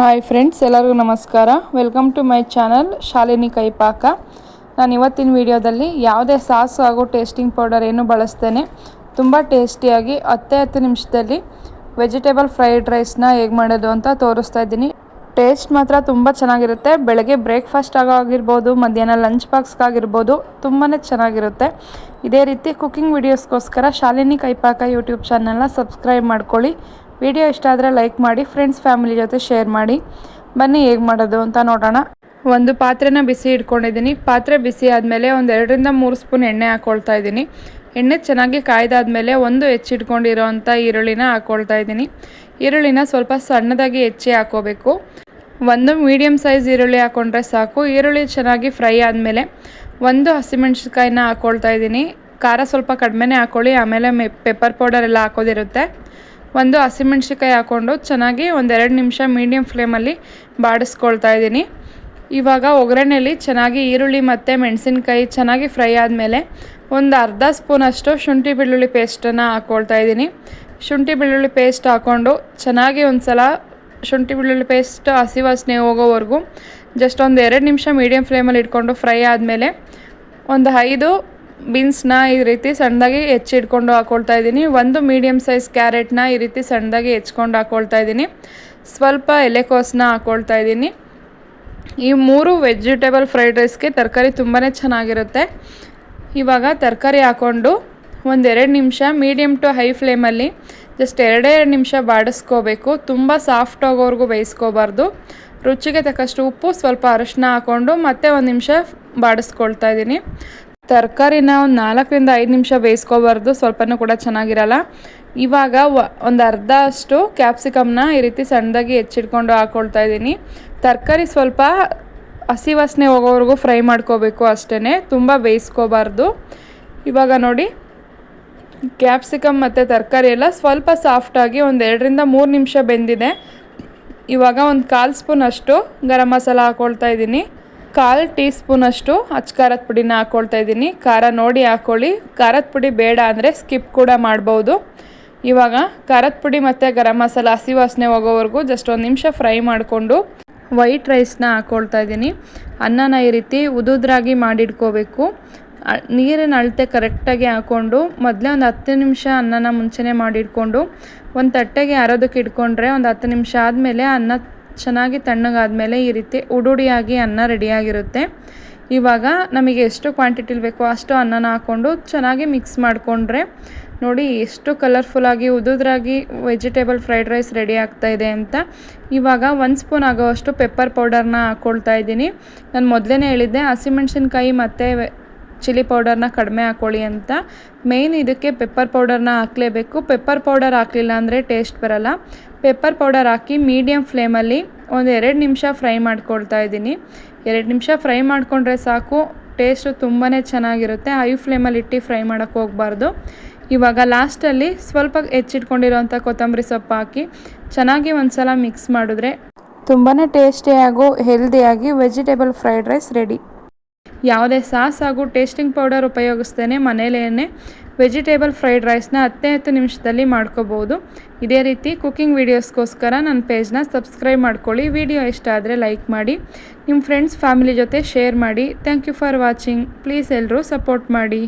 Hi friends ಎಲ್ಲರಿಗೂ ನಮಸ್ಕಾರ. Welcome to my channel Shalini Kaipaka. ನಾನು ಇವತ್ತಿನ ವಿಡಿಯೋದಲ್ಲಿ ಯಾವುದೇ ಸಾಸ್ ಹಾಗೂ ಟೇಸ್ಟಿಂಗ್ ಪೌಡರ್ ಏನು ಬಳಸ್ತೇನೆ. ತುಂಬ ಟೇಸ್ಟಿಯಾಗಿ ಹತ್ತೇ ಹತ್ತು ನಿಮಿಷದಲ್ಲಿ ವೆಜಿಟೇಬಲ್ ಫ್ರೈಡ್ ರೈಸ್ನ ಹೇಗೆ ಮಾಡೋದು ಅಂತ ತೋರಿಸ್ತಾ ಇದ್ದೀನಿ. ಟೇಸ್ಟ್ ಮಾತ್ರ ತುಂಬ ಚೆನ್ನಾಗಿರುತ್ತೆ. ಬೆಳಗ್ಗೆ ಬ್ರೇಕ್ಫಾಸ್ಟ್ ಆಗಿರ್ಬೋದು, ಮಧ್ಯಾಹ್ನ ಲಂಚ್ ಬಾಕ್ಸ್ಗಾಗಿರ್ಬೋದು ತುಂಬಾ ಚೆನ್ನಾಗಿರುತ್ತೆ. ಇದೇ ರೀತಿ ಕುಕ್ಕಿಂಗ್ ವಿಡಿಯೋಸ್ಗೋಸ್ಕರ ಶಾಲಿನಿ ಕೈಪಾಕ ಯೂಟ್ಯೂಬ್ ಚಾನಲ್ನ ಸಬ್ಸ್ಕ್ರೈಬ್ ಮಾಡ್ಕೊಳ್ಳಿ. ವಿಡಿಯೋ ಇಷ್ಟ ಆದರೆ ಲೈಕ್ ಮಾಡಿ ಫ್ರೆಂಡ್ಸ್ ಫ್ಯಾಮಿಲಿ ಜೊತೆ ಶೇರ್ ಮಾಡಿ. ಬನ್ನಿ ಹೇಗೆ ಮಾಡೋದು ಅಂತ ನೋಡೋಣ. ಒಂದು ಪಾತ್ರೆನ ಬಿಸಿ ಇಟ್ಕೊಂಡಿದ್ದೀನಿ. ಪಾತ್ರೆ ಬಿಸಿ ಆದಮೇಲೆ ಒಂದು ಎರಡರಿಂದ ಮೂರು ಸ್ಪೂನ್ ಎಣ್ಣೆ ಹಾಕ್ಕೊಳ್ತಾ ಇದ್ದೀನಿ. ಎಣ್ಣೆ ಚೆನ್ನಾಗಿ ಕಾಯ್ದಾದ್ಮೇಲೆ ಒಂದು ಹೆಚ್ಚಿಟ್ಕೊಂಡಿರೋಂಥ ಈರುಳ್ಳಿನ ಹಾಕ್ಕೊಳ್ತಾ ಇದ್ದೀನಿ. ಈರುಳ್ಳಿನ ಸ್ವಲ್ಪ ಸಣ್ಣದಾಗಿ ಹೆಚ್ಚಿ ಹಾಕೋಬೇಕು. ಒಂದು ಮೀಡಿಯಮ್ ಸೈಜ್ ಈರುಳ್ಳಿ ಹಾಕ್ಕೊಂಡ್ರೆ ಸಾಕು. ಈರುಳ್ಳಿ ಚೆನ್ನಾಗಿ ಫ್ರೈ ಆದಮೇಲೆ ಒಂದು ಹಸಿಮೆಣ್ಸಿನ್ಕಾಯಿನ ಹಾಕ್ಕೊಳ್ತಾ ಇದ್ದೀನಿ. ಖಾರ ಸ್ವಲ್ಪ ಕಡಿಮೆನೇ ಹಾಕ್ಕೊಳ್ಳಿ ಆಮೇಲೆ ಮೆ ಪೆಪ್ಪರ್ ಪೌಡರ್ ಎಲ್ಲ ಹಾಕೋದಿರುತ್ತೆ. ಒಂದು ಹಸಿಮೆಣ್ಸಿಕಾಯಿ ಹಾಕ್ಕೊಂಡು ಚೆನ್ನಾಗಿ ಒಂದೆರಡು ನಿಮಿಷ ಮೀಡಿಯಮ್ ಫ್ಲೇಮಲ್ಲಿ ಬಾಡಿಸ್ಕೊಳ್ತಾ ಇದ್ದೀನಿ. ಇವಾಗ ಒಗ್ಗರಣೆಯಲ್ಲಿ ಚೆನ್ನಾಗಿ ಈರುಳ್ಳಿ ಮತ್ತು ಮೆಣಸಿನ್ಕಾಯಿ ಚೆನ್ನಾಗಿ ಫ್ರೈ ಆದಮೇಲೆ ಒಂದು ಅರ್ಧ ಸ್ಪೂನಷ್ಟು ಶುಂಠಿ ಬೆಳ್ಳುಳ್ಳಿ ಪೇಸ್ಟನ್ನು ಹಾಕ್ಕೊಳ್ತಾ ಇದ್ದೀನಿ. ಶುಂಠಿ ಬೆಳ್ಳುಳ್ಳಿ ಪೇಸ್ಟ್ ಹಾಕ್ಕೊಂಡು ಚೆನ್ನಾಗಿ ಒಂದು ಸಲ ಶುಂಠಿ ಬೆಳ್ಳುಳ್ಳಿ ಪೇಸ್ಟ್ ಹಸಿ ವಾಸನೆ ಹೋಗೋವರೆಗೂ ಜಸ್ಟ್ ಒಂದು ಎರಡು ನಿಮಿಷ ಮೀಡಿಯಮ್ ಫ್ಲೇಮಲ್ಲಿ ಇಟ್ಕೊಂಡು ಫ್ರೈ ಆದಮೇಲೆ ಒಂದು ಐದು ಬೀನ್ಸ್ನ ಈ ರೀತಿ ಸಣ್ಣದಾಗಿ ಹೆಚ್ಚಿಟ್ಕೊಂಡು ಹಾಕ್ಕೊಳ್ತಾ ಇದ್ದೀನಿ. ಒಂದು ಮೀಡಿಯಮ್ ಸೈಜ್ ಕ್ಯಾರೆಟ್ನ ಈ ರೀತಿ ಸಣ್ಣದಾಗಿ ಹೆಚ್ಕೊಂಡು ಹಾಕ್ಕೊಳ್ತಾ ಇದ್ದೀನಿ. ಸ್ವಲ್ಪ ಎಲೆಕೋಸನ್ನ ಹಾಕ್ಕೊಳ್ತಾ ಇದ್ದೀನಿ. ಈ ಮೂರು ವೆಜಿಟೇಬಲ್ ಫ್ರೈಡ್ ರೈಸ್ಗೆ ತರಕಾರಿ ತುಂಬಾ ಚೆನ್ನಾಗಿರುತ್ತೆ. ಇವಾಗ ತರಕಾರಿ ಹಾಕ್ಕೊಂಡು ಒಂದೆರಡು ನಿಮಿಷ ಮೀಡಿಯಮ್ ಟು ಹೈ ಫ್ಲೇಮಲ್ಲಿ ಜಸ್ಟ್ ಎರಡೇ ಎರಡು ನಿಮಿಷ ಬಾಡಿಸ್ಕೋಬೇಕು. ತುಂಬ ಸಾಫ್ಟ್ ಆಗೋವರೆಗೂ ಬೇಯಿಸ್ಕೋಬಾರ್ದು. ರುಚಿಗೆ ತಕ್ಕಷ್ಟು ಉಪ್ಪು, ಸ್ವಲ್ಪ ಅರಶಿನ ಹಾಕ್ಕೊಂಡು ಮತ್ತೆ ಒಂದು ನಿಮಿಷ ಬಾಡಿಸ್ಕೊಳ್ತಾ ಇದ್ದೀನಿ. ತರಕಾರಿನ ಒಂದು ನಾಲ್ಕರಿಂದ ಐದು ನಿಮಿಷ ಬೇಯಿಸ್ಕೋಬಾರ್ದು, ಸ್ವಲ್ಪನೂ ಕೂಡ ಚೆನ್ನಾಗಿರಲ್ಲ. ಇವಾಗ ಒಂದು ಅರ್ಧ ಅಷ್ಟು ಕ್ಯಾಪ್ಸಿಕಮ್ನ ಈ ರೀತಿ ಸಣ್ಣದಾಗಿ ಹೆಚ್ಚಿಟ್ಕೊಂಡು ಹಾಕ್ಕೊಳ್ತಾ ಇದ್ದೀನಿ. ತರಕಾರಿ ಸ್ವಲ್ಪ ಹಸಿ ವಾಸನೆ ಹೋಗೋವರೆಗೂ ಫ್ರೈ ಮಾಡ್ಕೋಬೇಕು ಅಷ್ಟೇ ತುಂಬ ಬೇಯಿಸ್ಕೋಬಾರ್ದು. ಇವಾಗ ನೋಡಿ, ಕ್ಯಾಪ್ಸಿಕಮ್ ಮತ್ತು ತರಕಾರಿ ಎಲ್ಲ ಸ್ವಲ್ಪ ಸಾಫ್ಟಾಗಿ ಒಂದು ಎರಡರಿಂದ ಮೂರು ನಿಮಿಷ ಬೆಂದಿದೆ. ಇವಾಗ ಒಂದು ಕಾಲು ಸ್ಪೂನ್ ಅಷ್ಟು ಗರಂ ಮಸಾಲ ಹಾಕ್ಕೊಳ್ತಾ ಇದ್ದೀನಿ. ಕಾಲು ಟೀ ಸ್ಪೂನಷ್ಟು ಅಚ್ಚ ಖಾರದ ಪುಡಿನ ಹಾಕ್ಕೊಳ್ತಾ ಇದ್ದೀನಿ. ಖಾರ ನೋಡಿ ಹಾಕ್ಕೊಳ್ಳಿ ಖಾರದ ಪುಡಿ ಬೇಡ ಅಂದರೆ ಸ್ಕಿಪ್ ಕೂಡ ಮಾಡ್ಬೋದು. ಇವಾಗ ಖಾರದ ಪುಡಿ ಮತ್ತು ಗರಂ ಮಸಾಲ ಹಸಿ ವಾಸನೆ ಹೋಗೋವರೆಗೂ ಜಸ್ಟ್ ಒಂದು ನಿಮಿಷ ಫ್ರೈ ಮಾಡಿಕೊಂಡು ವೈಟ್ ರೈಸ್ನ ಹಾಕ್ಕೊಳ್ತಾ ಇದ್ದೀನಿ. ಅನ್ನನ ಈ ರೀತಿ ಉದುದ್ರಾಗಿ ಮಾಡಿಡ್ಕೋಬೇಕು ನೀರಿನ ಅಳತೆ ಕರೆಕ್ಟಾಗಿ ಹಾಕ್ಕೊಂಡು ಮೊದಲೇ ಒಂದು ಹತ್ತು ನಿಮಿಷ ಅನ್ನನ ಮುಂಚೆನೇ ಮಾಡಿಟ್ಕೊಂಡು ಒಂದು ತಟ್ಟೆಗೆ ಅರೋದಕ್ಕೆ ಇಟ್ಕೊಂಡ್ರೆ ಒಂದು ಹತ್ತು ನಿಮಿಷ ಆದಮೇಲೆ ಅನ್ನ ಚೆನ್ನಾಗಿ ತಣ್ಣಗಾದಮೇಲೆ ಈ ರೀತಿ ಉಡುಡಿಯಾಗಿ ಅನ್ನ ರೆಡಿಯಾಗಿರುತ್ತೆ. ಇವಾಗ ನಮಗೆ ಎಷ್ಟು ಕ್ವಾಂಟಿಟಿಲಿ ಬೇಕೋ ಅಷ್ಟು ಅನ್ನನ ಹಾಕ್ಕೊಂಡು ಚೆನ್ನಾಗಿ ಮಿಕ್ಸ್ ಮಾಡಿಕೊಂಡ್ರೆ ನೋಡಿ ಎಷ್ಟು ಕಲರ್ಫುಲ್ಲಾಗಿ ಉದುದ್ರಾಗಿ ವೆಜಿಟೇಬಲ್ ಫ್ರೈಡ್ ರೈಸ್ ರೆಡಿ ಆಗ್ತಾ ಇದೆ ಅಂತ. ಇವಾಗ ಒಂದು ಸ್ಪೂನ್ ಆಗೋವಷ್ಟು ಪೆಪ್ಪರ್ ಪೌಡರ್ನ ಹಾಕ್ಕೊಳ್ತಾ ಇದ್ದೀನಿ. ನಾನು ಮೊದಲೇ ಹೇಳಿದ್ದೆ ಹಸಿಮೆಣ್ಸಿನ್ಕಾಯಿ ಮತ್ತು ಚಿಲ್ಲಿ ಪೌಡರ್ನ ಕಡಿಮೆ ಹಾಕ್ಕೊಳ್ಳಿ ಅಂತ. ಮೇಯ್ನ್ ಇದಕ್ಕೆ ಪೆಪ್ಪರ್ ಪೌಡರ್ನ ಹಾಕಲೇಬೇಕು. ಪೆಪ್ಪರ್ ಪೌಡರ್ ಹಾಕಲಿಲ್ಲ ಅಂದರೆ ಟೇಸ್ಟ್ ಬರಲ್ಲ. ಪೆಪ್ಪರ್ ಪೌಡರ್ ಹಾಕಿ ಮೀಡಿಯಮ್ ಫ್ಲೇಮಲ್ಲಿ ಒಂದು ಎರಡು ನಿಮಿಷ ಫ್ರೈ ಮಾಡ್ಕೊಳ್ತಾ ಇದ್ದೀನಿ. ಎರಡು ನಿಮಿಷ ಫ್ರೈ ಮಾಡಿಕೊಂಡ್ರೆ ಸಾಕು. ಟೇಸ್ಟು ತುಂಬಾ ಚೆನ್ನಾಗಿರುತ್ತೆ. ಹೈ ಫ್ಲೇಮಲ್ಲಿ ಇಟ್ಟು ಫ್ರೈ ಮಾಡೋಕ್ಕೆ ಹೋಗಬಾರ್ದು. ಇವಾಗ ಲಾಸ್ಟಲ್ಲಿ ಸ್ವಲ್ಪ ಹೆಚ್ಚಿಟ್ಕೊಂಡಿರೋಂಥ ಕೊತ್ತಂಬರಿ ಸೊಪ್ಪು ಹಾಕಿ ಚೆನ್ನಾಗಿ ಒಂದು ಸಲ ಮಿಕ್ಸ್ ಮಾಡಿದ್ರೆ ತುಂಬಾ ಟೇಸ್ಟಿಯಾಗೂ ಹೆಲ್ದಿಯಾಗಿ ವೆಜಿಟೇಬಲ್ ಫ್ರೈಡ್ ರೈಸ್ ರೆಡಿ ಯಾವುದೇ ಸಾಸ್ ಹಾಗೂ ಟೇಸ್ಟಿಂಗ್ ಪೌಡರ್ ಉಪಯೋಗಿಸ್ತೇನೆ. ಮನೇಲೇ ವೆಜಿಟೇಬಲ್ ಫ್ರೈಡ್ ರೈಸ್ನ ಹತ್ತೇ ಹತ್ತು ನಿಮಿಷದಲ್ಲಿ ಮಾಡ್ಕೋಬೋದು. ಇದೇ ರೀತಿ ಕುಕಿಂಗ್ ವೀಡಿಯೋಸ್ಗೋಸ್ಕರ ನನ್ನ ಪೇಜ್ನ ಸಬ್ಸ್ಕ್ರೈಬ್ ಮಾಡ್ಕೊಳ್ಳಿ. ವಿಡಿಯೋ ಇಷ್ಟ ಆದರೆ ಲೈಕ್ ಮಾಡಿ, ನಿಮ್ಮ ಫ್ರೆಂಡ್ಸ್, ಫ್ಯಾಮಿಲಿ ಜೊತೆ ಶೇರ್ ಮಾಡಿ. Thank you for watching. Please ಎಲ್ಲರೂ ಸಪೋರ್ಟ್ ಮಾಡಿ.